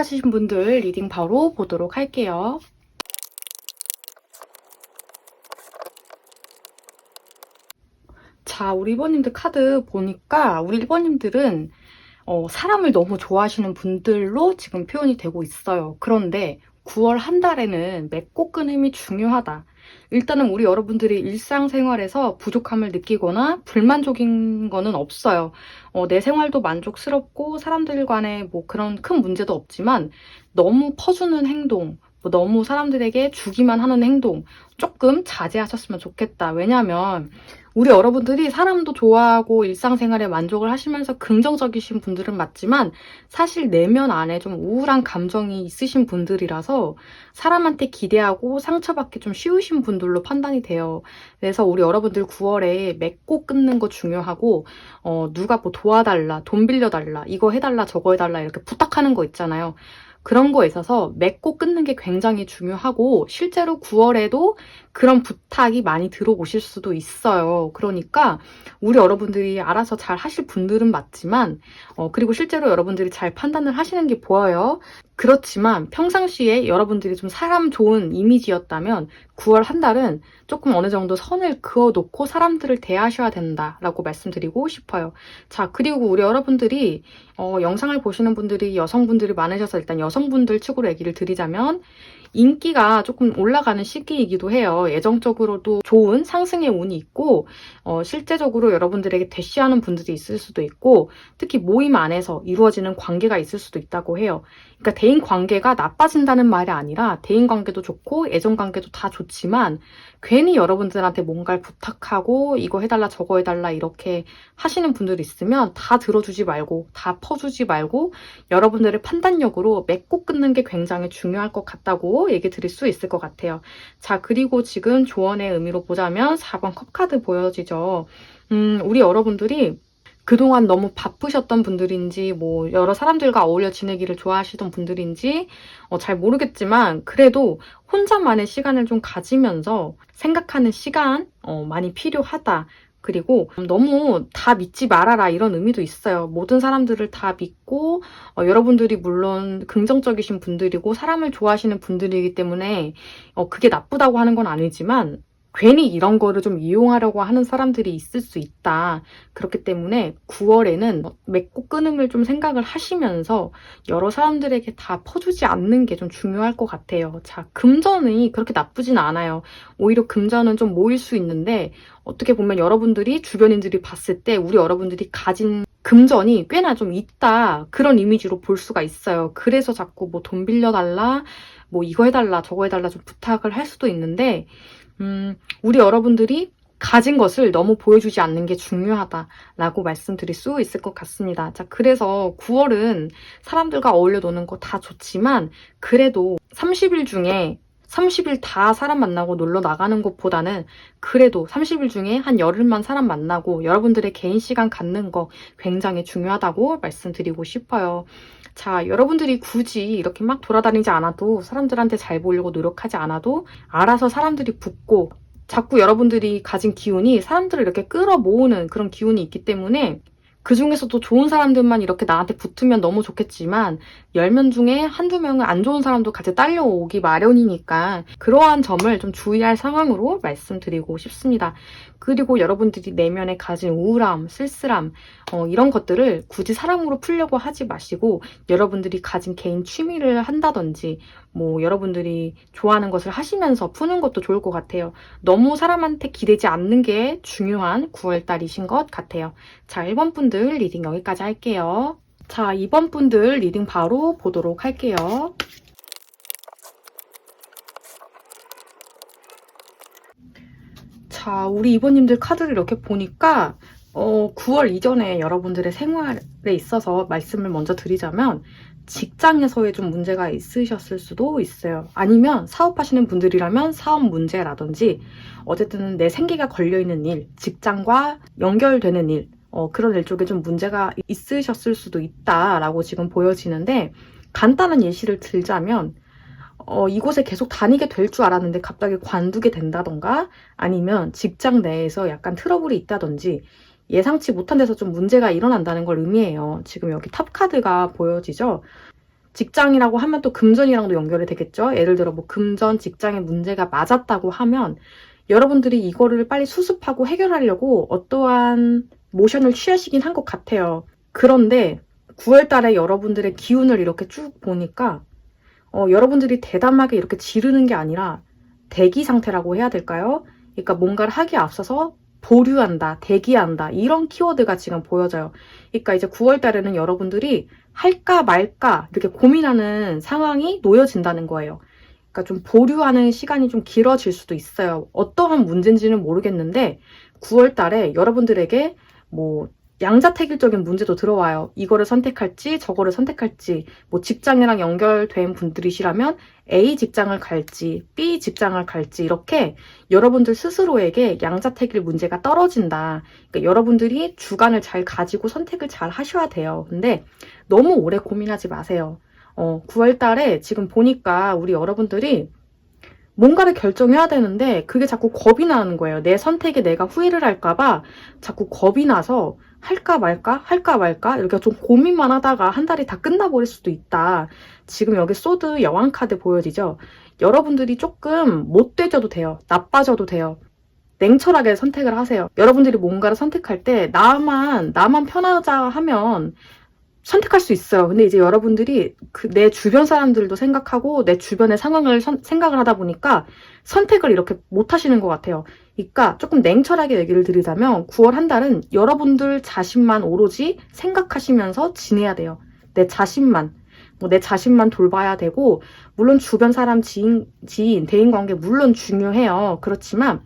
자, 1번 선택하신 분들 리딩 바로 보도록 할게요. 자, 우리 1번님들 카드 보니까 우리 1번님들은 어, 사람을 너무 좋아하시는 분들로 지금 표현이 되고 있어요. 그런데 9월 한 달에는 맺고 끊음이 중요하다. 일단은 우리 여러분들이 일상생활에서 부족함을 느끼거나 불만족인 거는 없어요. 어, 내 생활도 만족스럽고 사람들 간에 뭐 그런 큰 문제도 없지만 너무 퍼주는 행동, 뭐 너무 사람들에게 주기만 하는 행동 조금 자제하셨으면 좋겠다. 왜냐면 우리 여러분들이 사람도 좋아하고 일상생활에 만족을 하시면서 긍정적이신 분들은 맞지만 사실 내면 안에 좀 우울한 감정이 있으신 분들이라서 사람한테 기대하고 상처받기 좀 쉬우신 분들로 판단이 돼요. 그래서 우리 여러분들 9월에 맺고 끊는 거 중요하고 어, 누가 뭐 도와달라, 돈 빌려달라, 이거 해달라, 저거 해달라 이렇게 부탁하는 거 있잖아요. 그런 거에 있어서 맺고 끊는 게 굉장히 중요하고 실제로 9월에도 그런 부탁이 많이 들어오실 수도 있어요. 그러니까 우리 여러분들이 알아서 잘 하실 분들은 맞지만 어, 그리고 실제로 여러분들이 잘 판단을 하시는 게 보여요. 그렇지만 평상시에 여러분들이 좀 사람 좋은 이미지였다면 9월 한 달은 조금 어느 정도 선을 그어놓고 사람들을 대하셔야 된다라고 말씀드리고 싶어요. 자, 그리고 우리 여러분들이 어, 영상을 보시는 분들이 여성분들이 많으셔서 일단 여성분들 측으로 얘기를 드리자면 인기가 조금 올라가는 시기이기도 해요. 예정적으로도 좋은 상승의 운이 있고 어, 실제적으로 여러분들에게 대시하는 분들이 있을 수도 있고 특히 모임 안에서 이루어지는 관계가 있을 수도 있다고 해요. 그러니까 대인 관계가 나빠진다는 말이 아니라 대인 관계도 좋고 애정 관계도 다 좋지만 괜히 여러분들한테 뭔가를 부탁하고 이거 해달라 저거 해달라 이렇게 하시는 분들이 있으면 다 들어주지 말고 다 퍼주지 말고 여러분들의 판단력으로 맺고 끊는 게 굉장히 중요할 것 같다고 얘기 드릴 수 있을 것 같아요. 자 그리고 지금 조언의 의미로 보자면 4번 컵카드 보여지죠. 음 우리 여러분들이 그동안 너무 바쁘셨던 분들인지 뭐 여러 사람들과 어울려 지내기를 좋아하시던 분들인지 어, 잘 모르겠지만 그래도 혼자만의 시간을 좀 가지면서 생각하는 시간 어, 많이 필요하다. 그리고 너무 다 믿지 말아라 이런 의미도 있어요. 모든 사람들을 다 믿고 어, 여러분들이 물론 긍정적이신 분들이고 사람을 좋아하시는 분들이기 때문에 어, 그게 나쁘다고 하는 건 아니지만 괜히 이런 거를 좀 이용하려고 하는 사람들이 있을 수 있다. 그렇기 때문에 9월에는 맺고 끊음을 좀 생각을 하시면서 여러 사람들에게 다 퍼주지 않는 게 좀 중요할 것 같아요. 자, 금전이 그렇게 나쁘진 않아요. 오히려 금전은 좀 모일 수 있는데 어떻게 보면 여러분들이 주변인들이 봤을 때 우리 여러분들이 가진 금전이 꽤나 좀 있다. 그런 이미지로 볼 수가 있어요. 그래서 자꾸 뭐 돈 빌려달라, 뭐 이거 해달라, 저거 해달라 좀 부탁을 할 수도 있는데 음, 우리 여러분들이 가진 것을 너무 보여주지 않는 게 중요하다라고 말씀드릴 수 있을 것 같습니다. 자, 그래서 9월은 사람들과 어울려 노는 거 다 좋지만 그래도 30일 중에 30일 다 사람 만나고 놀러 나가는 것보다는 그래도 30일 중에 한 열흘만 사람 만나고 여러분들의 개인 시간 갖는 거 굉장히 중요하다고 말씀드리고 싶어요. 자, 여러분들이 굳이 이렇게 막 돌아다니지 않아도 사람들한테 잘 보이려고 노력하지 않아도 알아서 사람들이 붙고 자꾸 여러분들이 가진 기운이 사람들을 이렇게 끌어 모으는 그런 기운이 있기 때문에 그 중에서도 좋은 사람들만 이렇게 나한테 붙으면 너무 좋겠지만 10명 중에 한두 명은 안 좋은 사람도 같이 딸려오기 마련이니까 그러한 점을 좀 주의할 상황으로 말씀드리고 싶습니다. 그리고 여러분들이 내면에 가진 우울함, 쓸쓸함 어, 이런 것들을 굳이 사랑으로 풀려고 하지 마시고 여러분들이 가진 개인 취미를 한다든지 뭐 여러분들이 좋아하는 것을 하시면서 푸는 것도 좋을 것 같아요. 너무 사람한테 기대지 않는 게 중요한 9월달이신 것 같아요. 자, 1번 분들 리딩 여기까지 할게요. 자, 2번 분들 리딩 바로 보도록 할게요. 자, 우리 이번님들 카드를 이렇게 보니까 어, 9월 이전에 여러분들의 생활에 있어서 말씀을 먼저 드리자면 직장에서의 좀 문제가 있으셨을 수도 있어요. 아니면 사업하시는 분들이라면 사업 문제라든지 어쨌든 내 생계가 걸려있는 일, 직장과 연결되는 일, 어, 그런 일 쪽에 좀 문제가 있으셨을 수도 있다라고 지금 보여지는데 간단한 예시를 들자면 어, 이곳에 계속 다니게 될 줄 알았는데 갑자기 관두게 된다던가 아니면 직장 내에서 약간 트러블이 있다든지 예상치 못한 데서 좀 문제가 일어난다는 걸 의미해요. 지금 여기 탑 카드가 보여지죠? 직장이라고 하면 또 금전이랑도 연결이 되겠죠. 예를 들어 뭐 금전, 직장의 문제가 맞았다고 하면 여러분들이 이거를 빨리 수습하고 해결하려고 어떠한 모션을 취하시긴 한 것 같아요. 그런데 9월 달에 여러분들의 기운을 이렇게 쭉 보니까 어, 여러분들이 대담하게 이렇게 지르는 게 아니라 대기 상태라고 해야 될까요? 그러니까 뭔가를 하기에 앞서서 보류한다, 대기한다 이런 키워드가 지금 보여져요. 그러니까 이제 9월 달에는 여러분들이 할까 말까 이렇게 고민하는 상황이 놓여진다는 거예요. 그러니까 좀 보류하는 시간이 좀 길어질 수도 있어요. 어떠한 문제인지는 모르겠는데 9월 달에 여러분들에게 뭐 양자택일적인 문제도 들어와요. 이거를 선택할지 저거를 선택할지 뭐 직장이랑 연결된 분들이시라면 A 직장을 갈지 B 직장을 갈지 이렇게 여러분들 스스로에게 양자택일 문제가 떨어진다. 그러니까 여러분들이 주관을 잘 가지고 선택을 잘 하셔야 돼요. 근데 너무 오래 고민하지 마세요. 어, 9월 달에 지금 보니까 우리 여러분들이 뭔가를 결정해야 되는데 그게 자꾸 겁이 나는 거예요. 내 선택에 내가 후회를 할까봐 자꾸 겁이 나서 할까 말까 할까 말까 이렇게 좀 고민만 하다가 한 달이 다 끝나버릴 수도 있다. 지금 여기 소드 여왕 카드 보여지죠? 여러분들이 조금 못 되져도 돼요. 나빠져도 돼요. 냉철하게 선택을 하세요. 여러분들이 뭔가를 선택할 때 나만 나만 편하자 하면 선택할 수 있어요. 근데 이제 여러분들이 그 내 주변 사람들도 생각하고 내 주변의 상황을 선- 생각을 하다 보니까 선택을 이렇게 못 하시는 것 같아요. 그러니까 조금 냉철하게 얘기를 드리자면 9월 한 달은 여러분들 자신만 오로지 생각하시면서 지내야 돼요. 내 자신만. 뭐 내 자신만 돌봐야 되고, 물론 주변 사람, 지인, 지인, 대인 관계 물론 중요해요. 그렇지만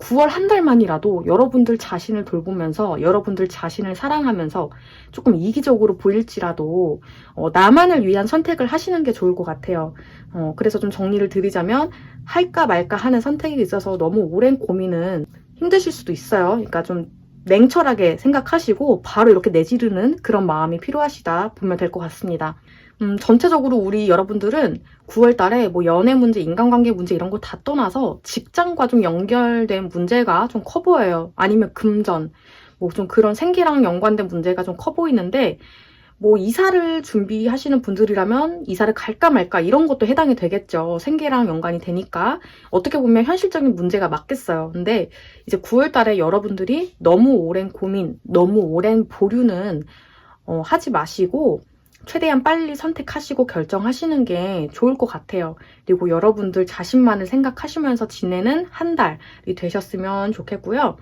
9월 한 달만이라도 여러분들 자신을 돌보면서 여러분들 자신을 사랑하면서 조금 이기적으로 보일지라도 어, 나만을 위한 선택을 하시는 게 좋을 것 같아요. 어, 그래서 좀 정리를 드리자면 할까 말까 하는 선택에 있어서 너무 오랜 고민은 힘드실 수도 있어요. 그러니까 좀 냉철하게 생각하시고 바로 이렇게 내지르는 그런 마음이 필요하시다 보면 될 것 같습니다. 음, 전체적으로 우리 여러분들은 9월 달에 뭐 연애 문제, 인간관계 문제 이런 거 다 떠나서 직장과 좀 연결된 문제가 좀 커 보여요. 아니면 금전, 뭐 좀 그런 생기랑 연관된 문제가 좀 커 보이는데, 뭐 이사를 준비하시는 분들이라면 이사를 갈까 말까 이런 것도 해당이 되겠죠. 생계랑 연관이 되니까. 어떻게 보면 현실적인 문제가 맞겠어요. 근데 이제 9월 달에 여러분들이 너무 오랜 고민, 너무 오랜 보류는 어, 하지 마시고 최대한 빨리 선택하시고 결정하시는 게 좋을 것 같아요. 그리고 여러분들 자신만을 생각하시면서 지내는 한 달이 되셨으면 좋겠고요.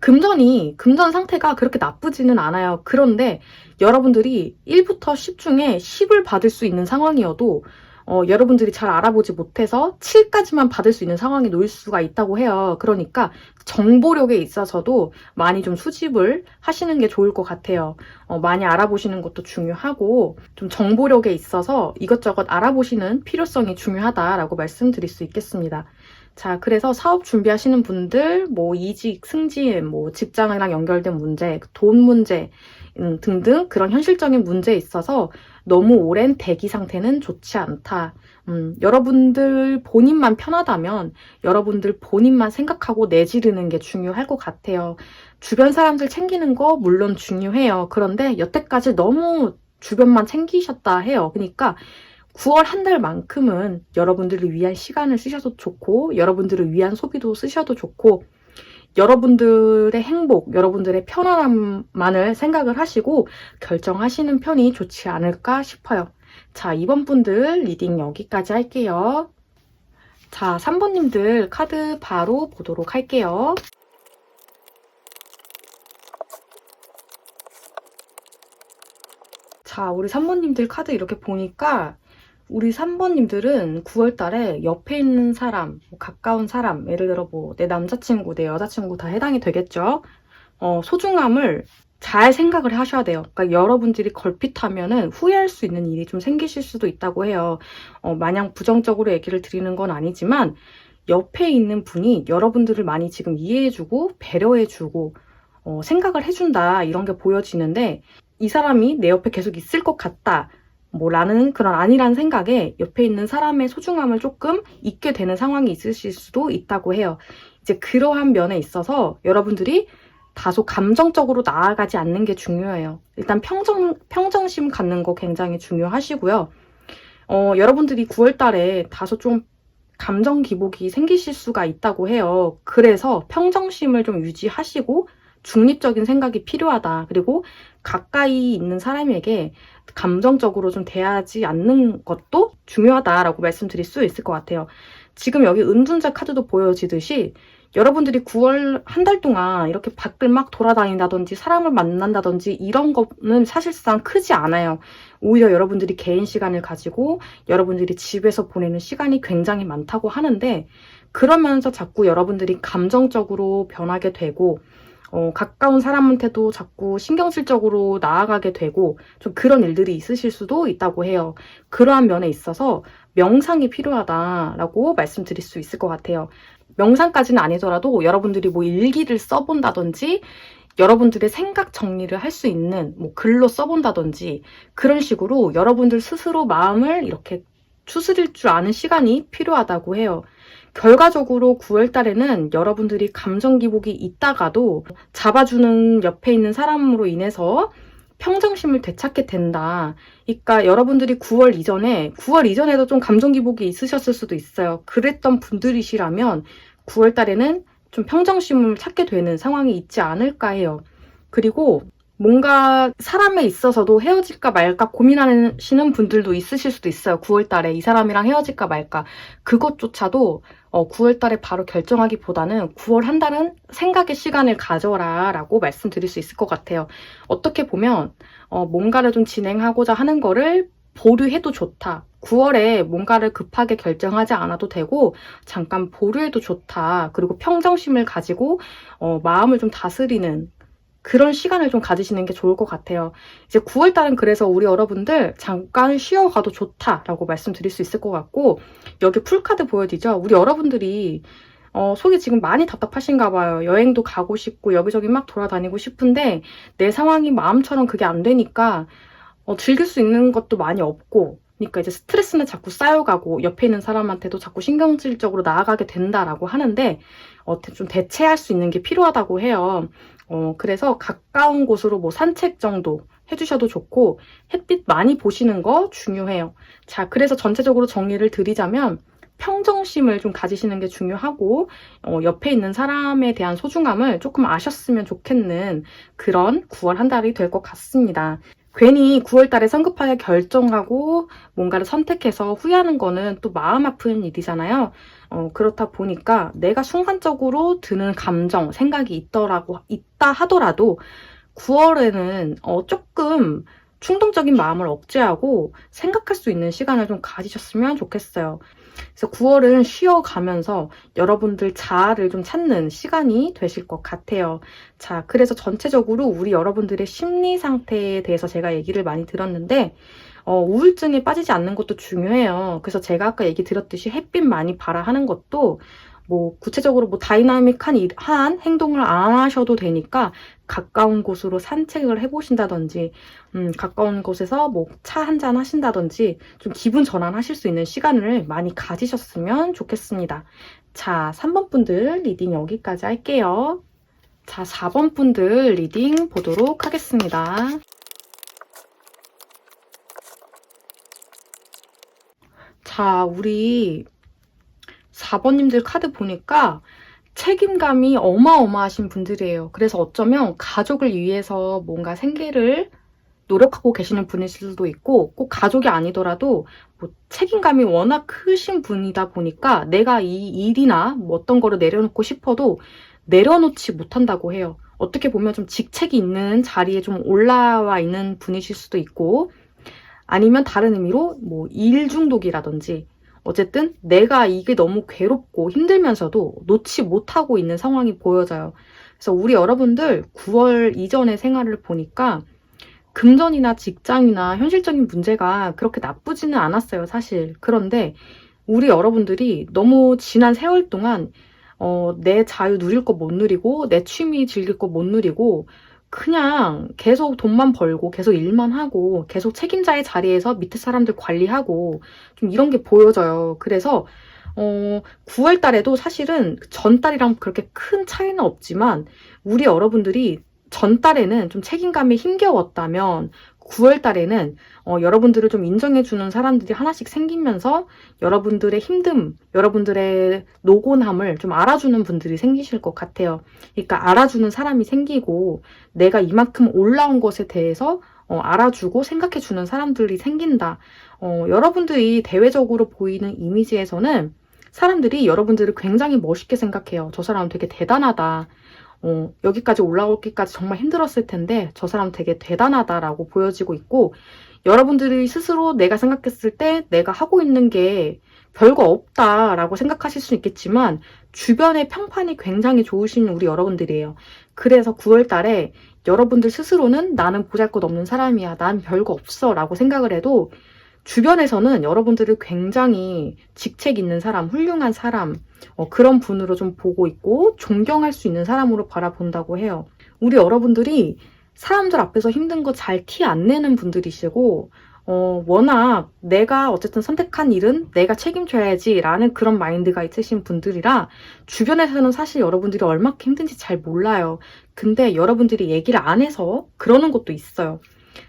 금전이, 금전 상태가 그렇게 나쁘지는 않아요. 그런데 여러분들이 1부터 10 중에 10을 받을 수 있는 상황이어도 어, 여러분들이 잘 알아보지 못해서 7까지만 받을 수 있는 상황에 놓일 수가 있다고 해요. 그러니까 정보력에 있어서도 많이 좀 수집을 하시는 게 좋을 것 같아요. 어, 많이 알아보시는 것도 중요하고 좀 정보력에 있어서 이것저것 알아보시는 필요성이 중요하다라고 말씀드릴 수 있겠습니다. 자, 그래서 사업 준비하시는 분들, 뭐 이직, 승진, 뭐 직장이랑 연결된 문제, 돈 문제 음, 등등 그런 현실적인 문제에 있어서 너무 오랜 대기 상태는 좋지 않다. 음, 여러분들 본인만 편하다면 여러분들 본인만 생각하고 내지르는 게 중요할 것 같아요. 주변 사람들 챙기는 거 물론 중요해요. 그런데 여태까지 너무 주변만 챙기셨다 해요. 그러니까 9월 한 달만큼은 여러분들을 위한 시간을 쓰셔도 좋고, 여러분들을 위한 소비도 쓰셔도 좋고, 여러분들의 행복, 여러분들의 편안함만을 생각을 하시고 결정하시는 편이 좋지 않을까 싶어요. 자, 이번 분들 리딩 여기까지 할게요. 자, 3번님들 카드 바로 보도록 할게요. 자, 우리 3번님들 카드 이렇게 보니까 우리 3번님들은 9월 달에 옆에 있는 사람, 뭐 가까운 사람, 예를 들어 뭐 내 남자친구, 내 여자친구 다 해당이 되겠죠? 어, 소중함을 잘 생각을 하셔야 돼요. 그러니까 여러분들이 걸핏하면은 후회할 수 있는 일이 좀 생기실 수도 있다고 해요. 어, 마냥 부정적으로 얘기를 드리는 건 아니지만 옆에 있는 분이 여러분들을 많이 지금 이해해주고 배려해주고 어, 생각을 해준다 이런 게 보여지는데 이 사람이 내 옆에 계속 있을 것 같다. 뭐 라는 그런 아니란 생각에 옆에 있는 사람의 소중함을 조금 잊게 되는 상황이 있으실 수도 있다고 해요. 이제 그러한 면에 있어서 여러분들이 다소 감정적으로 나아가지 않는 게 중요해요. 일단 평정, 평정심 갖는 거 굉장히 중요하시고요. 어, 여러분들이 9월 달에 다소 좀 감정 기복이 생기실 수가 있다고 해요. 그래서 평정심을 좀 유지하시고 중립적인 생각이 필요하다. 그리고 가까이 있는 사람에게 감정적으로 좀 대하지 않는 것도 중요하다라고 말씀드릴 수 있을 것 같아요. 지금 여기 은둔자 카드도 보여지듯이 여러분들이 9월 한 달 동안 이렇게 밖을 막 돌아다닌다든지 사람을 만난다든지 이런 거는 사실상 크지 않아요. 오히려 여러분들이 개인 시간을 가지고 여러분들이 집에서 보내는 시간이 굉장히 많다고 하는데 그러면서 자꾸 여러분들이 감정적으로 변하게 되고 어, 가까운 사람한테도 자꾸 신경질적으로 나아가게 되고 좀 그런 일들이 있으실 수도 있다고 해요. 그러한 면에 있어서 명상이 필요하다라고 말씀드릴 수 있을 것 같아요. 명상까지는 아니더라도 여러분들이 뭐 일기를 써본다든지 여러분들의 생각 정리를 할 수 있는 뭐 글로 써본다든지 그런 식으로 여러분들 스스로 마음을 이렇게 추스릴 줄 아는 시간이 필요하다고 해요. 결과적으로 9월 달에는 여러분들이 감정 기복이 있다가도 잡아주는 옆에 있는 사람으로 인해서 평정심을 되찾게 된다. 그러니까 여러분들이 9월 이전에 9월 이전에도 좀 감정 기복이 있으셨을 수도 있어요. 그랬던 분들이시라면 9월 달에는 좀 평정심을 찾게 되는 상황이 있지 않을까 해요. 그리고 뭔가 사람에 있어서도 헤어질까 말까 고민하시는 분들도 있으실 수도 있어요. 9월 달에 이 사람이랑 헤어질까 말까. 그것조차도 어, 9월 달에 바로 결정하기보다는 9월 한 달은 생각의 시간을 가져라 라고 말씀드릴 수 있을 것 같아요. 어떻게 보면 어, 뭔가를 좀 진행하고자 하는 거를 보류해도 좋다. 9월에 뭔가를 급하게 결정하지 않아도 되고 잠깐 보류해도 좋다. 그리고 평정심을 가지고 어, 마음을 좀 다스리는 그런 시간을 좀 가지시는 게 좋을 것 같아요. 이제 9월 달은 그래서 우리 여러분들 잠깐 쉬어가도 좋다라고 말씀드릴 수 있을 것 같고 여기 풀카드 보여지죠? 우리 여러분들이 어, 속이 지금 많이 답답하신가 봐요. 여행도 가고 싶고 여기저기 막 돌아다니고 싶은데 내 상황이 마음처럼 그게 안 되니까 어, 즐길 수 있는 것도 많이 없고 그러니까 이제 스트레스는 자꾸 쌓여가고 옆에 있는 사람한테도 자꾸 신경질적으로 나아가게 된다라고 하는데 어, 좀 대체할 수 있는 게 필요하다고 해요. 어, 그래서 가까운 곳으로 뭐 산책 정도 해주셔도 좋고 햇빛 많이 보시는 거 중요해요. 자, 그래서 전체적으로 정리를 드리자면 평정심을 좀 가지시는 게 중요하고 어, 옆에 있는 사람에 대한 소중함을 조금 아셨으면 좋겠는 그런 9월 한 달이 될 것 같습니다. 괜히 9월 달에 성급하게 결정하고 뭔가를 선택해서 후회하는 거는 또 마음 아픈 일이잖아요. 어, 그렇다 보니까 내가 순간적으로 드는 감정, 생각이 있더라고, 있다 하더라도 9월에는 어, 조금 충동적인 마음을 억제하고 생각할 수 있는 시간을 좀 가지셨으면 좋겠어요. 그래서 9월은 쉬어가면서 여러분들 자아를 좀 찾는 시간이 되실 것 같아요. 자, 그래서 전체적으로 우리 여러분들의 심리 상태에 대해서 제가 얘기를 많이 들었는데, 어, 우울증에 빠지지 않는 것도 중요해요. 그래서 제가 아까 얘기 드렸듯이 햇빛 많이 발아 하는 것도 뭐 구체적으로 뭐 다이나믹한 일, 한 행동을 안 하셔도 되니까 가까운 곳으로 산책을 해보신다든지 음, 가까운 곳에서 뭐 차 한잔 하신다든지 좀 기분 전환하실 수 있는 시간을 많이 가지셨으면 좋겠습니다. 자, 3번 분들 리딩 여기까지 할게요. 자, 4번 분들 리딩 보도록 하겠습니다. 자, 우리 4번님들 카드 보니까 책임감이 어마어마하신 분들이에요. 그래서 어쩌면 가족을 위해서 뭔가 생계를 노력하고 계시는 분이실 수도 있고 꼭 가족이 아니더라도 뭐 책임감이 워낙 크신 분이다 보니까 내가 이 일이나 뭐 어떤 거를 내려놓고 싶어도 내려놓지 못한다고 해요. 어떻게 보면 좀 직책이 있는 자리에 좀 올라와 있는 분이실 수도 있고 아니면 다른 의미로 뭐 일 중독이라든지 어쨌든 내가 이게 너무 괴롭고 힘들면서도 놓지 못하고 있는 상황이 보여져요. 그래서 우리 여러분들 9월 이전의 생활을 보니까 금전이나 직장이나 현실적인 문제가 그렇게 나쁘지는 않았어요, 사실. 그런데 우리 여러분들이 너무 지난 세월 동안 어, 내 자유 누릴 거 못 누리고 내 취미 즐길 거 못 누리고 그냥 계속 돈만 벌고 계속 일만 하고 계속 책임자의 자리에서 밑에 사람들 관리하고 좀 이런 게 보여져요. 그래서 어, 9월 달에도 사실은 전 달이랑 그렇게 큰 차이는 없지만 우리 여러분들이 전달에는 좀 책임감이 힘겨웠다면 9월 달에는 어, 여러분들을 좀 인정해주는 사람들이 하나씩 생기면서 여러분들의 힘듦, 여러분들의 노곤함을 좀 알아주는 분들이 생기실 것 같아요. 그러니까 알아주는 사람이 생기고 내가 이만큼 올라온 것에 대해서 어, 알아주고 생각해주는 사람들이 생긴다. 어, 여러분들이 대외적으로 보이는 이미지에서는 사람들이 여러분들을 굉장히 멋있게 생각해요. 저 사람 되게 대단하다. 어, 여기까지 올라오기까지 정말 힘들었을 텐데 저 사람 되게 대단하다라고 보여지고 있고 여러분들이 스스로 내가 생각했을 때 내가 하고 있는 게 별거 없다라고 생각하실 수 있겠지만 주변의 평판이 굉장히 좋으신 우리 여러분들이에요. 그래서 9월 달에 여러분들 스스로는 나는 보잘것 없는 사람이야. 난 별거 없어. 라고 생각을 해도 주변에서는 여러분들을 굉장히 직책 있는 사람, 훌륭한 사람, 어, 그런 분으로 좀 보고 있고 존경할 수 있는 사람으로 바라본다고 해요. 우리 여러분들이 사람들 앞에서 힘든 거 잘 티 안 내는 분들이시고, 어, 워낙 내가 어쨌든 선택한 일은 내가 책임져야지 라는 그런 마인드가 있으신 분들이라 주변에서는 사실 여러분들이 얼마나 힘든지 잘 몰라요. 근데 여러분들이 얘기를 안 해서 그러는 것도 있어요.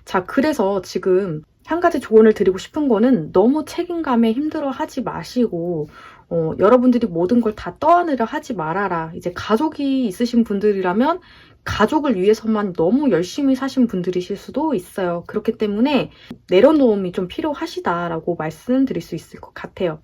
자, 그래서 지금 한 가지 조언을 드리고 싶은 거는 너무 책임감에 힘들어 하지 마시고, 어, 여러분들이 모든 걸 다 떠안으려 하지 말아라. 이제 가족이 있으신 분들이라면 가족을 위해서만 너무 열심히 사신 분들이실 수도 있어요. 그렇기 때문에 내려놓음이 좀 필요하시다라고 말씀드릴 수 있을 것 같아요.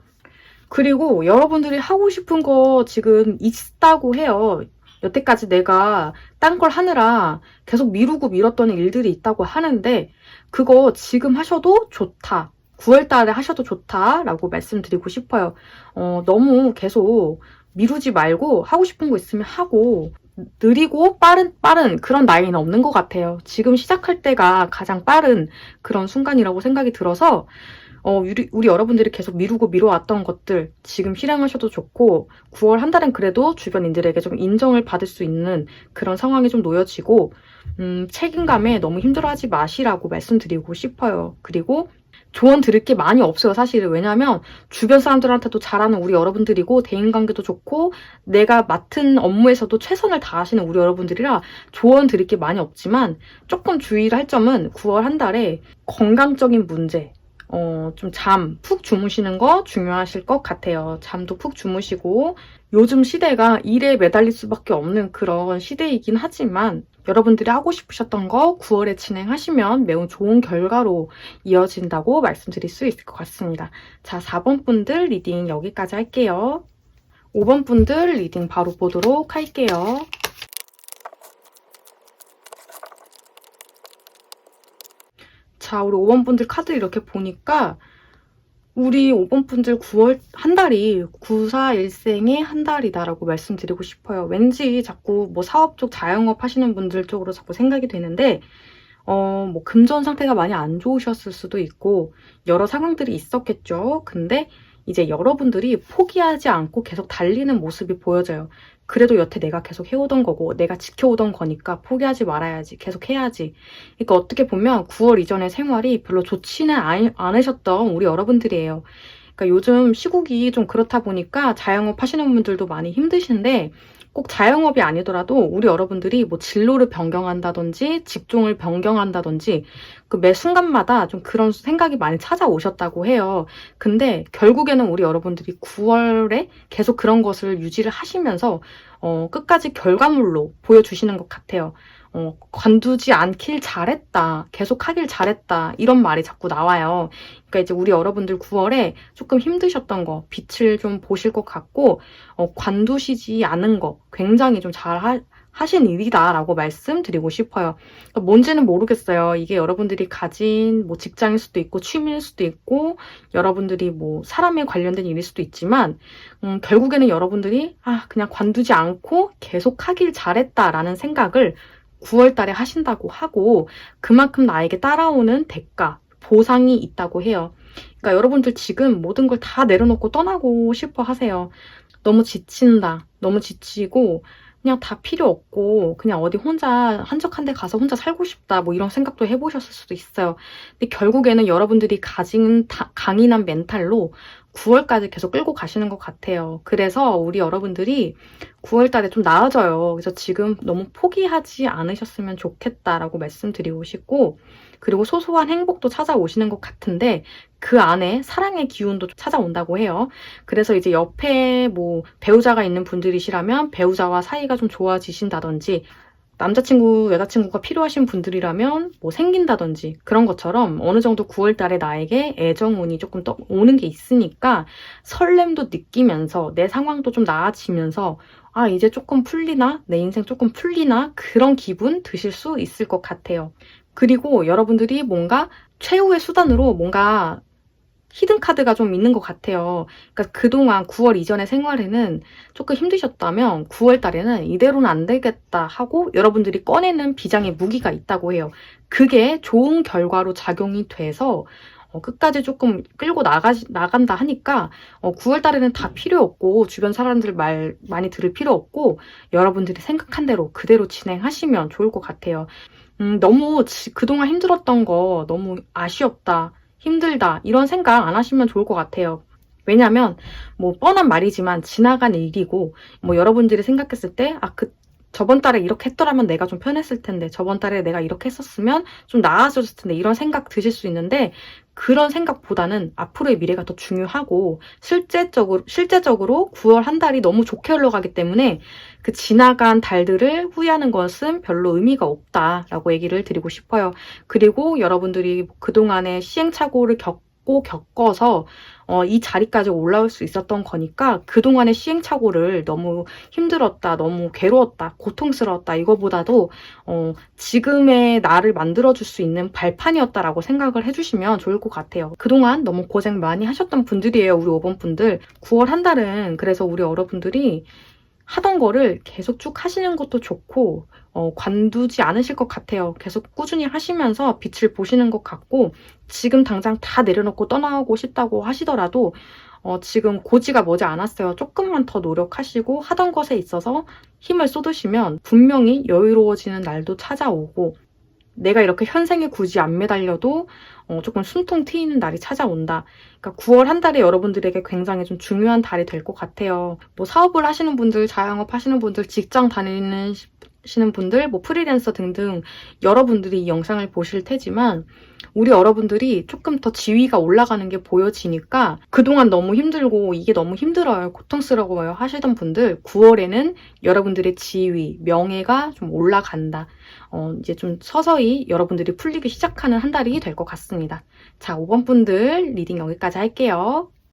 그리고 여러분들이 하고 싶은 거 지금 있다고 해요. 여태까지 내가 딴 걸 하느라 계속 미루고 미뤘던 일들이 있다고 하는데 그거 지금 하셔도 좋다. 9월 달에 하셔도 좋다라고 말씀드리고 싶어요. 어, 너무 계속 미루지 말고 하고 싶은 거 있으면 하고 느리고 빠른 빠른 그런 나이는 없는 것 같아요. 지금 시작할 때가 가장 빠른 그런 순간이라고 생각이 들어서 어, 우리, 우리 여러분들이 계속 미루고 미뤄왔던 것들 지금 실행하셔도 좋고 9월 한 달은 그래도 주변인들에게 좀 인정을 받을 수 있는 그런 상황이 좀 놓여지고 음, 책임감에 너무 힘들어하지 마시라고 말씀드리고 싶어요. 그리고 조언 들을 게 많이 없어요, 사실은. 왜냐면 주변 사람들한테도 잘하는 우리 여러분들이고 대인관계도 좋고 내가 맡은 업무에서도 최선을 다하시는 우리 여러분들이라 조언 드릴 게 많이 없지만 조금 주의를 할 점은 9월 한 달에 건강적인 문제, 어, 좀 잠 푹 주무시는 거 중요하실 것 같아요. 잠도 푹 주무시고 요즘 시대가 일에 매달릴 수밖에 없는 그런 시대이긴 하지만 여러분들이 하고 싶으셨던 거 9월에 진행하시면 매우 좋은 결과로 이어진다고 말씀드릴 수 있을 것 같습니다. 자, 4번 분들 리딩 여기까지 할게요. 5번 분들 리딩 바로 보도록 할게요. 자, 우리 5번 분들 카드 이렇게 보니까 우리 5번 분들 9월 한 달이 94일생의 한 달이다라고 말씀드리고 싶어요. 왠지 자꾸 뭐 사업 쪽 자영업 하시는 분들 쪽으로 자꾸 생각이 되는데 어, 뭐 금전 상태가 많이 안 좋으셨을 수도 있고 여러 상황들이 있었겠죠. 근데 이제 여러분들이 포기하지 않고 계속 달리는 모습이 보여져요. 그래도 여태 내가 계속 해오던 거고 내가 지켜오던 거니까 포기하지 말아야지 계속 해야지. 그러니까 어떻게 보면 9월 이전의 생활이 별로 좋지는 않, 않으셨던 우리 여러분들이에요. 그러니까 요즘 시국이 좀 그렇다 보니까 자영업 하시는 분들도 많이 힘드신데 꼭 자영업이 아니더라도 우리 여러분들이 뭐 진로를 변경한다든지 직종을 변경한다든지 그 매 순간마다 좀 그런 생각이 많이 찾아오셨다고 해요. 근데 결국에는 우리 여러분들이 9월에 계속 그런 것을 유지를 하시면서 어, 끝까지 결과물로 보여주시는 것 같아요. 어, 관두지 않길 잘했다. 계속 하길 잘했다. 이런 말이 자꾸 나와요. 그러니까 이제 우리 여러분들 9월에 조금 힘드셨던 거, 빛을 좀 보실 것 같고, 어, 관두시지 않은 거, 굉장히 좀잘 하신 일이다라고 말씀드리고 싶어요. 그러니까 뭔지는 모르겠어요. 이게 여러분들이 가진 뭐 직장일 수도 있고 취미일 수도 있고 여러분들이 뭐 사람에 관련된 일일 수도 있지만 음, 결국에는 여러분들이 아 그냥 관두지 않고 계속 하길 잘했다라는 생각을 9월 달에 하신다고 하고 그만큼 나에게 따라오는 대가, 보상이 있다고 해요. 그러니까 여러분들 지금 모든 걸 다 내려놓고 떠나고 싶어 하세요. 너무 지친다. 너무 지치고 그냥 다 필요 없고 그냥 어디 혼자 한적한 데 가서 혼자 살고 싶다 뭐 이런 생각도 해보셨을 수도 있어요. 근데 결국에는 여러분들이 가진 다, 강인한 멘탈로 9월까지 계속 끌고 가시는 것 같아요. 그래서 우리 여러분들이 9월 달에 좀 나아져요. 그래서 지금 너무 포기하지 않으셨으면 좋겠다라고 말씀드리고 싶고, 그리고 소소한 행복도 찾아오시는 것 같은데, 그 안에 사랑의 기운도 찾아온다고 해요. 그래서 이제 옆에 뭐 배우자가 있는 분들이시라면 배우자와 사이가 좀 좋아지신다든지, 남자친구, 여자친구가 필요하신 분들이라면 뭐 생긴다든지 그런 것처럼 어느 정도 9월 달에 나에게 애정운이 조금 떠 오는 게 있으니까 설렘도 느끼면서 내 상황도 좀 나아지면서 아, 이제 조금 풀리나? 내 인생 조금 풀리나? 그런 기분 드실 수 있을 것 같아요. 그리고 여러분들이 뭔가 최후의 수단으로 뭔가 히든 카드가 좀 있는 것 같아요. 그러니까 그동안 9월 이전의 생활에는 조금 힘드셨다면 9월 달에는 이대로는 안 되겠다 하고 여러분들이 꺼내는 비장의 무기가 있다고 해요. 그게 좋은 결과로 작용이 돼서 어, 끝까지 조금 끌고 나가, 나간다 하니까 어, 9월 달에는 다 필요 없고 주변 사람들 말 많이 들을 필요 없고 여러분들이 생각한 대로 그대로 진행하시면 좋을 것 같아요. 음, 너무 지- 그동안 힘들었던 거 너무 아쉬웠다. 힘들다 이런 생각 안 하시면 좋을 것 같아요. 왜냐면 뭐 뻔한 말이지만 지나간 일이고 뭐 여러분들이 생각했을 때 아 그 저번 달에 이렇게 했더라면 내가 좀 편했을 텐데 저번 달에 내가 이렇게 했었으면 좀 나아졌을 텐데 이런 생각 드실 수 있는데 그런 생각보다는 앞으로의 미래가 더 중요하고 실제적으로 실제적으로 9월 한 달이 너무 좋게 흘러가기 때문에 그 지나간 달들을 후회하는 것은 별로 의미가 없다라고 얘기를 드리고 싶어요. 그리고 여러분들이 그동안의 시행착오를 겪고 겪어서 어, 이 자리까지 올라올 수 있었던 거니까 그동안의 시행착오를 너무 힘들었다, 너무 괴로웠다, 고통스러웠다 이거보다도 어, 지금의 나를 만들어줄 수 있는 발판이었다라고 생각을 해주시면 좋을 것 같아요. 그동안 너무 고생 많이 하셨던 분들이에요, 우리 5번 분들. 9월 한 달은 그래서 우리 여러분들이 하던 거를 계속 쭉 하시는 것도 좋고 어, 관두지 않으실 것 같아요. 계속 꾸준히 하시면서 빛을 보시는 것 같고 지금 당장 다 내려놓고 떠나고 싶다고 하시더라도 어, 지금 고지가 머지 않았어요. 조금만 더 노력하시고 하던 것에 있어서 힘을 쏟으시면 분명히 여유로워지는 날도 찾아오고 내가 이렇게 현생에 굳이 안 매달려도 어, 조금 숨통 트이는 날이 찾아온다. 그러니까 9월 한 달이 여러분들에게 굉장히 좀 중요한 달이 될 것 같아요. 뭐 사업을 하시는 분들, 자영업 하시는 분들, 직장 다니는 시는 분들, 뭐 프리랜서 등등 여러분들이 이 영상을 보실 테지만 우리 여러분들이 조금 더 지위가 올라가는 게 보여지니까 그동안 너무 힘들고 이게 너무 힘들어요, 고통스러워요 하시던 분들 9월에는 여러분들의 지위, 명예가 좀 올라간다. 어, 이제 좀 서서히 여러분들이 풀리기 시작하는 한 달이 될 것 같습니다. 자, 5번 분들 리딩 여기까지 할게요.